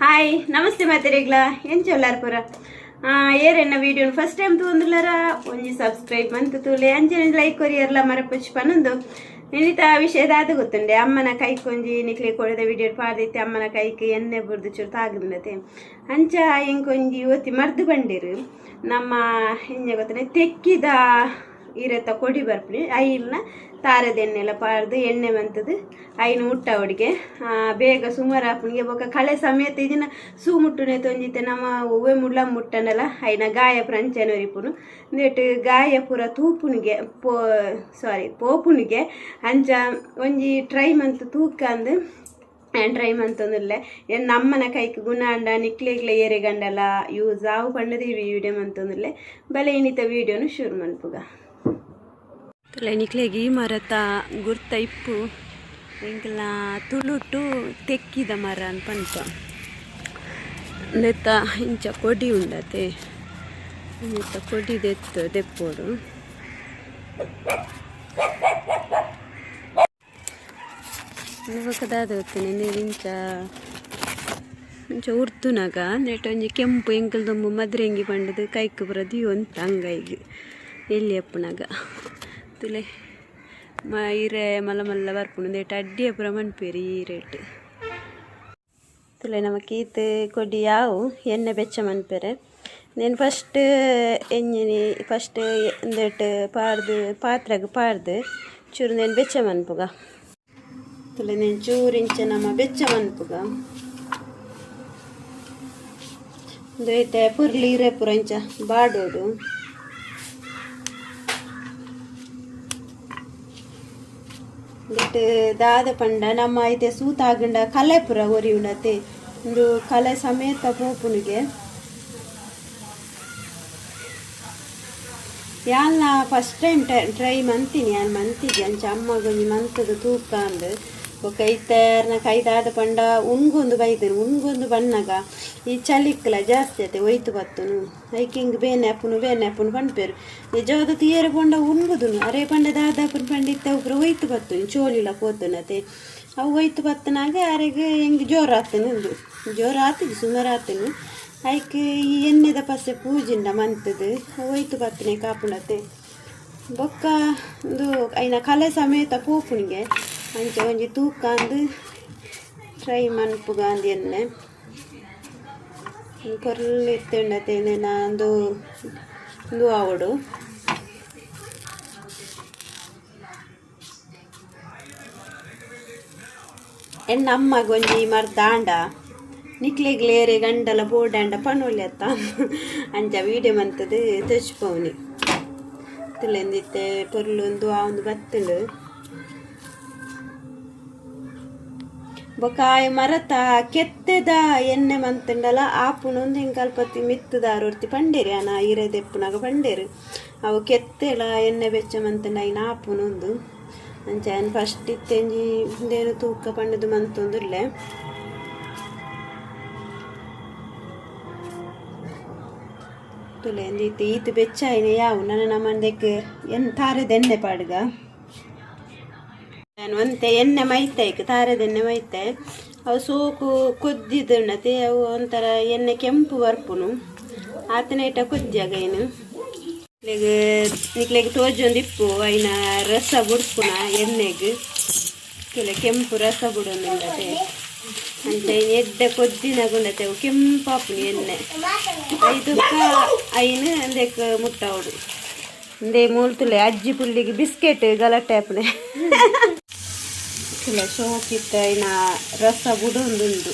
Hi ನಮಸ್ತೆ ಮಾತೆರೆಗ್ಲ ಎಂಚೊಲ್ಲಾರ ಪುರ ಏರೆನ್ನ ವಿಡಿಯೋನ ಫಸ್ಟ್ ಟೈಮ್ ತೂಂದುಲಾರ ಒಂಜಿ ಸಬ್ಸ್ಕ್ರೈಬ್ ಅಂತ ತೂಲೆ ಅಂಚೆ ಲೈಕ್ ಕೊರಿಯರ್ಲ ಮರಪಚ್ಚಿ ಪನ್ನೊಂದು ನಿನ್ನಿತ ವಿಷಯದ ಅದು ಗೊತ್ತುಂಡೆ, ಅಮ್ಮನ ಕೈಕೊಂಜಿ ನಿಕ್ಲಿ ಕೊಡದ ವಿಡಿಯೋ ಪಾದೈತೆ ಅಮ್ಮನ ಕೈಕ್ ಎಣ್ಣೆ ಬುರ್ದು ಚೂರು ತಾಗಿಂದತೆ ಅಂಚ ಇಂಕೊಂಜಿ ಇವತ್ತಿ ಮರ್ದು ಬಂಡಿರು, ನಮ್ಮ ಹೆಂಗೆ ಗೊತ್ತನೆ ತೆಕ್ಕಿದ ಇರತ್ತ ಕೊಡಿ ಬರ್ಪಿ ಐಲ್ನ ತಾರದ ಎಣ್ಣೆ ಎಲ್ಲ ಪಾಡ್ದು ಎಣ್ಣೆ ಬಂತದ್ದು ಐನು ಮುಟ್ಟ ಅವಡಿಗೆ. ಬೇಗ ಸುಮಾರು ಆಪನಿಗೆ ಬೊಕ ಕಳೆ ಸಮೇತ ಇದನ್ನ ಸೂ ಮುಟ್ಟುನೆ ತೊಂಜಿತೆ. ನಮ್ಮ ಒವ್ವೆ ಮುಳ್ಳ ಮುಟ್ಟನಲ್ಲ ಐನ ಗಾಯ ಪ್ರಂಚನರಿಪುನು ನೆಟ್ ಗಾಯ ಪೂರ ತೂಪುನಿಗೆ, ಪೋ ಸಾರಿ ಪೋಪುನಿಗೆ ಅಂಚ ಒಂಜಿ ಟ್ರೈ ಮಂತ್ ತೂಕ ಅಂದು ಟ್ರೈ ಮಂತೊಂದುಲ್ಲ ಎನ್ ನಮ್ಮನ ಕೈಕ್ ಗುಣಾಂಡ ನಿಕ್ಲೆಗ್ಲ ಏರೆಗಂಡಲ್ಲ ಗಂಡಲ ಯೂಸ್ ಆವು ಪಂಡದ ಈ ವಿಡಿಯೋ ಮಂತೊಂದುಲ್ಲೆ ಬಲೆ ಇನ್ನಿತ ವಿಡಿಯೋನು ಶುರು ಮನ್ಪುಗ ತುಲೆ ನಿಕ್ಲೆಗೆ ಈ ಮರತ ಗುರ್ತ ಇಪ್ಪು. ಎಂಕಲ ತುಳುಟು ತೆಕ್ಕಿದ ಮರ ಪಂಪ ನೆತ್ತ ಇಂಚ ಕೊಡಿ ಉಂಡತೆ. ನೆತ್ತ ಕೊಡಿ ದೆತ್ತು, ದೆಪ್ಪೋಡು. ಇವಾಗದಾದ ಹೋಗ್ತೇನೆ ನೀರು ಇಂಚ ಇಂಚ ಉರ್ತುನಾಗ ನೆಟ್ ಒಂಜಿ ಕೆಂಪು ಎಂಕಲ್ದೊಂಬು ಮದ್ರೆಂಗಿ ಪಂಡದು ಕೈಕ್ ಬರೋದು ಇವಂತ ಹಂಗಾಗಿ ಎಲ್ಲಿ ಅಪ್ಪನಾಗ ತುಲೆ ಮ ಇರೆ ಮಲ್ಲ ಮಲ್ಲ ಬರ್ಪುಂಡು ನೆಟ್ ಅಡ್ಡಿಯ ಪುರ ಮನ್ಪೇರಿ ಈ ರೇಟ್ ತುಲೆ ನಮಕ್ ಈತ್ ಕೊಡಿ ಯಾವು ಎಣ್ಣೆ ಬೆಚ್ಚ ಮನ್ಪೇರೆ నేను ఫస్ట్ ఎంజిని ఫస్ట్ ಎಂದೆಟ್ ಪಾಡ್ದು ಪಾತ್ರೆಗೆ ಪಾಡ್ದು ಚೂರು నేను ಬೆಚ್ಚ ಮನ್ಪುಗ ತುಲೆ నేను ಚೂರಿಂಚ ನಮ್ಮ ಬೆಚ್ಚ ಮನ್ಪುಗ ದೊಯ್ತೆ ಪುರ್ಲಿ ಇರೆ ಪುರ ಇಂಚ ಬಾಡೋಡು ದಾದ ಪಂಡ, ನಮ್ಮ ಐತೆ ಸೂತಾಗಂಡ, ಕಲೆ ಪುರ ಒರಿ ಉಂಡತೆ ಒಂದು ಕಲೆ ಸಮೇತ ಪೋಪುನಿಗೆ. ಯಾಲ್ನ ಫಸ್ಟ್ ಟೈಮ್ ಟ್ರೈ ಮಂತೀನಿ, ಯಾಲ್ ಮಂತಿದ್ದೆ ಅಂಚ ಅಮ್ಮಗೊಂದು ಮಂತದ ತೂಕ ಅಂದ್. ಬೊಕ ಇತ್ತರ್ನ ಕೈದಾದ ಪಂಡ ಉಣ್ಗೊಂದು ಬೈದರು ಉಣ್ಗೊಂದು ಬಣ್ಣಗ. ಈ ಚಳಿಕ್ಲ ಜಾಸ್ತಿ ಆತೆ ಒಯ್ತು ಬತ್ತುನು. ಐಕಿಂಗ್ ಬೇನೆ ಅಪ್ಪನು ಬೇನೆ ಅಪ್ಪನು ಪಂಡ್ಪೇರು ನಿಜವಾದ ತೀಯರ ಪಂಡ ಉಣ್ಗುದುನು. ಅರೆ ಪಂಡ ದಾದ ಅಪ್ಪನ ಪಂಡ ಇತ್ತ ಒಬ್ರು ಒಯ್ತು ಬತ್ತುನು, ಚೋಲಿಲ ಪೋತುನತೆ ಅವು ಒಯ್ತು ಬತ್ತನಾಗ ಅರೆಗೆ ಹೆಂಗೆ ಜೋರು ಆತನು ಒಂದು ಜೋರು ಆತು ಸುಮಾರು ಆತನು. ಐಕ್ ಈ ಎಣ್ಣೆದ ಪಸೆ ಪೂಜಿಂಡ ಮಂತದು ಒಯ್ತು ಬತ್ತನೆ ಕಾಪುಣತೆ. ಬೊಕ್ಕ ಒಂದು ಐನ ಕಲೆ ಸಮೇತ ಪೋಪುನಿಗೆ ತೂಕ ಅಂದು ಟ್ರೈ ಮನ್ಪುಗ ಅಂದು ಎಣ್ಣೆ ಕೊರ್ಲು ಇತ್ತುಂಡತೇನೆ ನಾಂದು ಒಂದು ಆವಡು ಎಣ್ಣ ಅಮ್ಮ ಗೊಂಜಿ ಮರ್ದಾಂಡ ನಿಕ್ಲೆಗ್ಲೇರೆ ಗಂಡಲ ಬೋಡಾಂಡ ಪನೊಳ್ಳಿ ಅತ್ತ ಅಂಚ ವೀಡಿಯೋ ಮಂತದು ತೆಚ್ಪವನಿ ಪೊರ್ಲು ಒಂದು ಆ ಒಂದು ಬತ್ತುಂಡು ಬೊಕಾಯ್ ಮರತ ಕೆತ್ತೆದ ಎಣ್ಣೆ ಮಂತಂಡಲ ಆಪುನೊಂದು ಹಿಂಗೆ ಕಲ್ಪತಿ ಮಿತ್ತದಾರು ಒರ್ತಿ ಪಂಡೇರಿ ಅನ ಈರೆ ದೆಪ್ಪುನಾಗ ಪಂಡೇರು. ಅವು ಕೆತ್ತೆಲ ಎಣ್ಣೆ ಬೆಚ್ಚ ಮಂತಂಡ ಐನ ಆಪುನೊಂದು. ಅಂಚೆನ್ ಫಸ್ಟ್ ಇತ್ತೆಂಜಿ ದೇನು ತೂಕ ಪಂಡದು ಮಂತೊಂದುಲ್ಲೆ ತುಲೆ ಈತ ಬೆಚ್ಚ ಬೆಚ್ಚಾಯಿನ ಯಾವು? ನನ್ನ ನಮ್ಮಂದಕ್ಕೆ ಎನ್ ತಾರದ ಪಾಡ್ಗ? ಒಂತೆ ಎಣ್ಣೆ ತಾರದ ಎಣ್ಣೆ ಮೈತೆ ಅವು ಸೋಕು ಕುದ್ದಿದ್ದುಣ್ಣತೆ ಅವು ಒಂಥರ ಎಣ್ಣೆ ಕೆಂಪು ಬರ್ಪುನು ಆತನ ಇಟ್ಟ ಕುದ್ಯಾಗ ಏನು? ನಿಕ್ಲೆಗೆ ತೋಜೊಂದು ಇಪ್ಪು, ಐನ ರಸ ಬುಡ್ಪುನ ಎಣ್ಣೆಗೆ. ಕೆಂಪು ರಸ ಬುಡೊಂದುಂಡತೆ ಅಂತ ಎಡ್ಡೆ ಕೊದ್ದಿನ ಗುಂಡತೆ ಅವು ಕೆಂಪಾಪುನಿ ಎಣ್ಣೆ. ಐದಕ್ಕ ಐನು ಅಂದೆಕ್ ಮುಟ್ಟವಡು ಅಂದೆ ಮೂಲ್ತುಲೆ ಅಜ್ಜಿ ಪುಲ್ಲಿಗೆ ಬಿಸ್ಕೆಟ್ ಗಲಾಟೆ ಇಲ್ಲ ಶೋಕಿತ್ತ ಐನ ರಸ ಬುಡೊಂದುಂಡು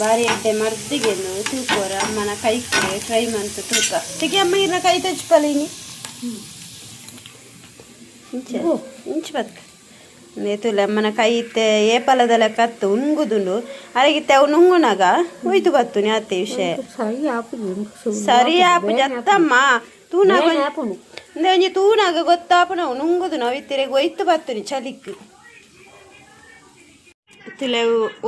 ಬಾರಿ ಎಡ್ಡೆ ಮರ್ದಿಗೆ ತೂಕೋರ ಅಮ್ಮನ ಕೈಗೆ ಟ್ರೈ ಮಂತ್ ತೂಕ. ತೆಗಿ ಅಮ್ಮ ಇರ ಕೈ ತಚ್ಚಿಪಲೀನಿ ಇಂಚ ಇಂಚ ಬದ್ಕ. ನೇತುಲೆ ಅಮ್ಮನ ಕೈ ಇತ್ತೆ ಏಪಲದ ಲೆಕ್ಕ ಅತ್ತು ಉಣ್ಗುದುಂಡು ಅರಗಿತ್ತೆ ಅವು ನುಂಗುನಾಗ ಒಯ್ದು ಬತ್ತುನಿ ಅತ್ತೆ ವಿಷಯ. ಸರಿ ಆಪು ಜತ್ತಮ್ಮ ತೂನಾಗ ಅಂದೆ ತೂನಾಗ ಗೊತ್ತಾಪ ನಾವು ನುಂಗುದು ನಾವು ಇತ್ತಿರೆಗೆ ಒಯ್ತು ಬತ್ತೀನಿ ಚಲಿಕ್ಕಿ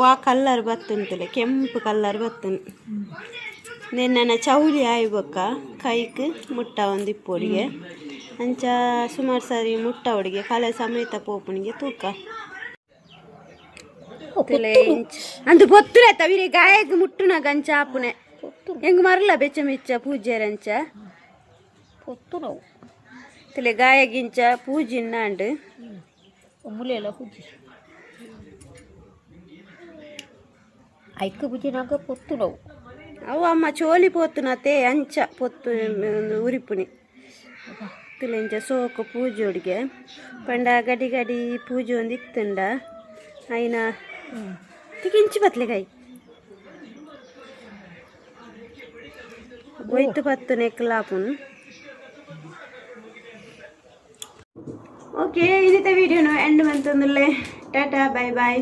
ವಾ ಕಲ್ಲರ್ ಬತ್ತುನ್ ಕೆಂಪು ಕಲ್ಲರ್ ಬತ್ತನ್ ನನ್ನ ಚೌಲಿ ಆಯ್ಬೊಕ್ಕ ಕೈಕ್ ಮುಟ್ಟ ಒಂದು ಇಪ್ಪೊಡಿಗೆ ಅಂಚ ಸುಮಾರು ಸಾರಿ ಮುಟ್ಟ ಒಡಿಗೆ ಕಲೆ ಸಮೇತ ಪೋಪನಿಗೆ ತೂಕ. ಅಂದು ಬೊತ್ತುನೆ ತವಿರೆ ಗಾಯಕ್ಕೆ ಮುಟ್ಟುನ ಗಂಚ ಆಪುನೆ. ಹೆಂಗ್ ಮರಲ ಬೆಚ್ಚ ಮೆಚ್ಚ ಪೂಜೆ ರಂಚ నువ్వు ತುಲೆ ಗಾಯಗಿಂಚ ಪೂಜಿನ್ನ ಅಂಡ್ ఉమ్ములేలా బుజ్జి ఐక్కు బుజ్జినాక పొత్తు నువ్వు ಅವು ಅಮ್ಮ ಚೋಲಿ ಪೋತುನತೆ ಅಂಚ ಪೊತ್ತು ಒಂದು ಉರಿಪುನಿ ತುಲೆಂಚ ಸೋಕು ಪೂಜೋಡಿಗೆ ಪಂಡ ಗಡಿ ಗಡಿ ಪೂಜೆ ಒಂದು ಇತ್ತುಂಡ ಐನ ತಿಗಿಂಚಿ ಬತ್ಲೆಗಾಯಿ ಒಯ್ತು ഓക്കെ ഇന്നത്തെ വീഡിയോ ആണ് എൻഡ് മന്ത് ടാറ്റാ ബൈ ബൈ.